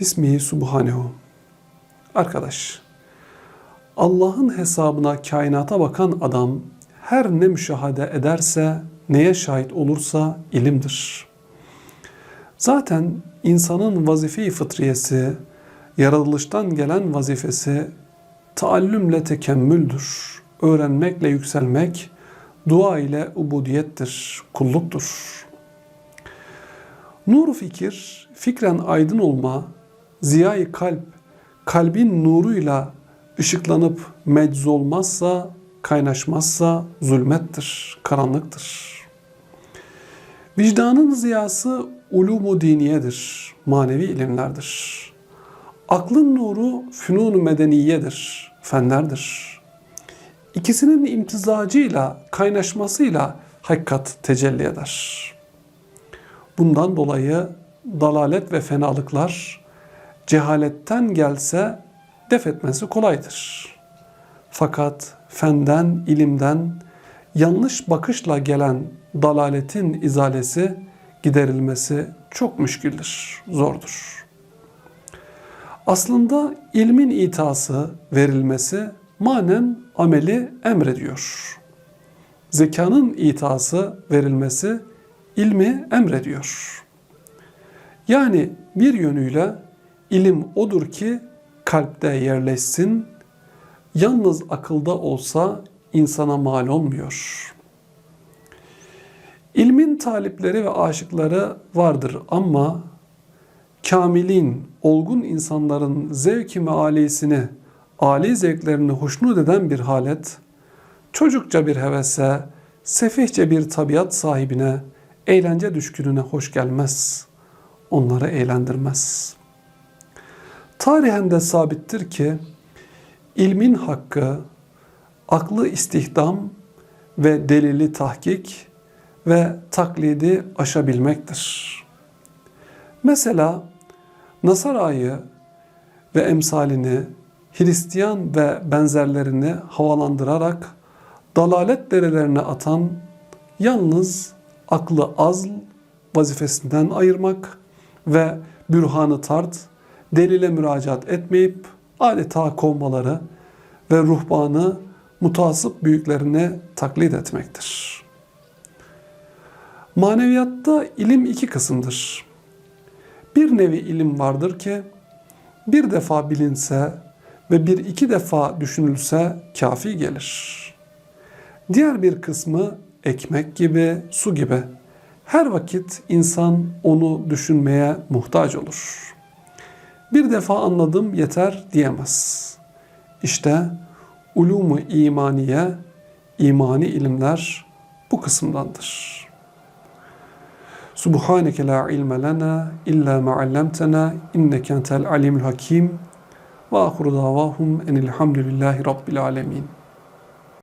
Bismihi Subhanehu. Arkadaş, Allah'ın hesabına kainata bakan adam her ne müşahede ederse, neye şahit olursa ilimdir. Zaten insanın vazife-i fıtriyesi, yaratılıştan gelen vazifesi taallümle tekemmüldür. Öğrenmekle yükselmek, dua ile ubudiyettir, kulluktur. Nur fikir, fikren aydın olma, ziyayı kalp, kalbin nuruyla ışıklanıp mecz olmazsa, kaynaşmazsa zulmettir, karanlıktır. Vicdanın ziyası ulumu diniyedir, manevi ilimlerdir. Aklın nuru fünun medeniyedir, fenlerdir. İkisinin imtizacıyla, kaynaşmasıyla hakikat tecelli eder. Bundan dolayı dalalet ve fenalıklar cehaletten gelse def etmesi kolaydır. Fakat fenden, ilimden yanlış bakışla gelen dalaletin izalesi, giderilmesi çok müşküldür, zordur. Aslında ilmin itası, verilmesi manen ameli emrediyor. Zekanın itası, verilmesi ilmi emrediyor. Yani bir yönüyle ilim odur ki kalpte yerleşsin, yalnız akılda olsa insana mal olmuyor. İlmin talipleri ve aşıkları vardır ama kamilin, olgun insanların zevki mealisini, âli zevklerini hoşnut eden bir halet, çocukça bir hevese, sefihçe bir tabiat sahibine, eğlence düşkününe hoş gelmez. Onları eğlendirmez. Tarihen de sabittir ki ilmin hakkı, aklı istihdam ve delili tahkik ve taklidi aşabilmektir. Mesela Nasara'yı ve emsalini Hristiyan ve benzerlerini havalandırarak dalalet derelerine atan yalnız aklı azl vazifesinden ayırmak ve bürhanı tart, delile müracaat etmeyip adeta kovmaları ve ruhbanı mutasip büyüklerine taklit etmektir. Maneviyatta ilim iki kısımdır. Bir nevi ilim vardır ki bir defa bilinse ve bir iki defa düşünülse kafi gelir. Diğer bir kısmı ekmek gibi, su gibi. Her vakit insan onu düşünmeye muhtaç olur. Bir defa anladım yeter diyemez. İşte ulumu imaniye, imani ilimler bu kısımdandır. Subhaneke la ilme lena illa ma allamtena inneke entel alimul hakim ve ahiru davahum enilhamdülillahi rabbil alemin.